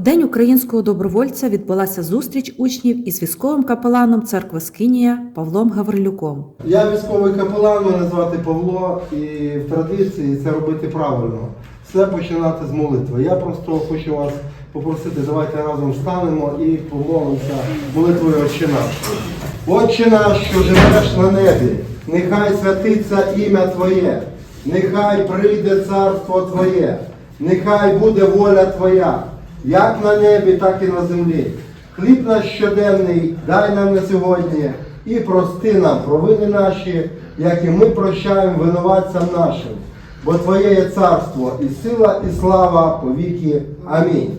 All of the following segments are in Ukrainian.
У День українського добровольця відбулася зустріч учнів із військовим капеланом церкви Скинія Павлом Гаврилюком. Я військовий капелан, мене звати Павло, і в традиції це робити правильно. Все починати з молитви. Я просто хочу вас попросити, давайте разом встанемо і помолимося молитвою Отче наш. Отче наш, що живеш на небі, нехай святиться ім'я Твоє, нехай прийде царство Твоє, нехай буде воля Твоя, як на небі, так і на землі. Хліб наш щоденний дай нам на сьогодні і прости нам провини наші, як і ми прощаємо винуватцям нашим. Бо Твоє є царство, і сила, і слава повіки. Амінь.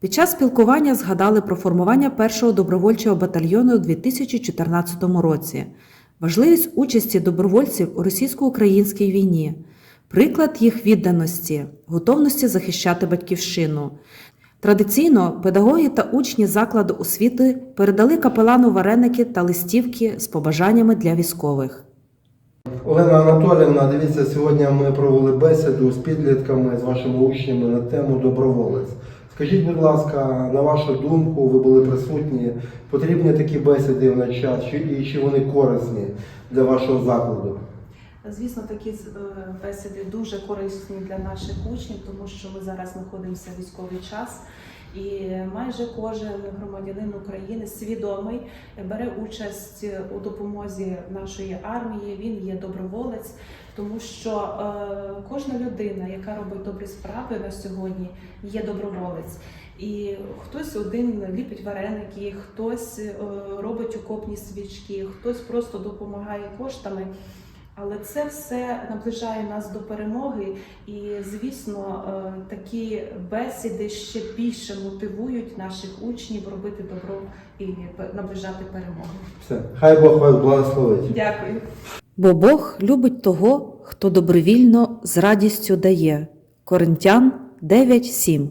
Під час спілкування згадали про формування першого добровольчого батальйону у 2014 році, важливість участі добровольців у російсько-українській війні, приклад їх відданості, готовності захищати батьківщину. Традиційно педагоги та учні закладу освіти передали капелану вареники та листівки з побажаннями для військових. Олена Анатоліївна, дивіться, сьогодні ми провели бесіду з підлітками, з вашими учнями на тему доброволець. Скажіть, будь ласка, на вашу думку, ви були присутні, потрібні такі бесіди в наш час, і чи вони корисні для вашого закладу? Звісно, такі е, бесіди дуже корисні для наших учнів, тому що ми зараз знаходимося в військовий час, і майже кожен громадянин України свідомий бере участь у допомозі нашої армії. Він є доброволець, тому що е, кожна людина, яка робить добрі справи на сьогодні, є доброволець. І хтось один ліпить вареники, хтось е, робить окопні свічки, хтось просто допомагає коштами. Але це все наближає нас до перемоги, і звісно, е, такі бесіди ще більше мотивують наших учнів робити добро і наближати перемогу. Все, хай Бог вас благословить. Дякую. Бо Бог любить того, хто добровільно з радістю дає. Коринтян 9.7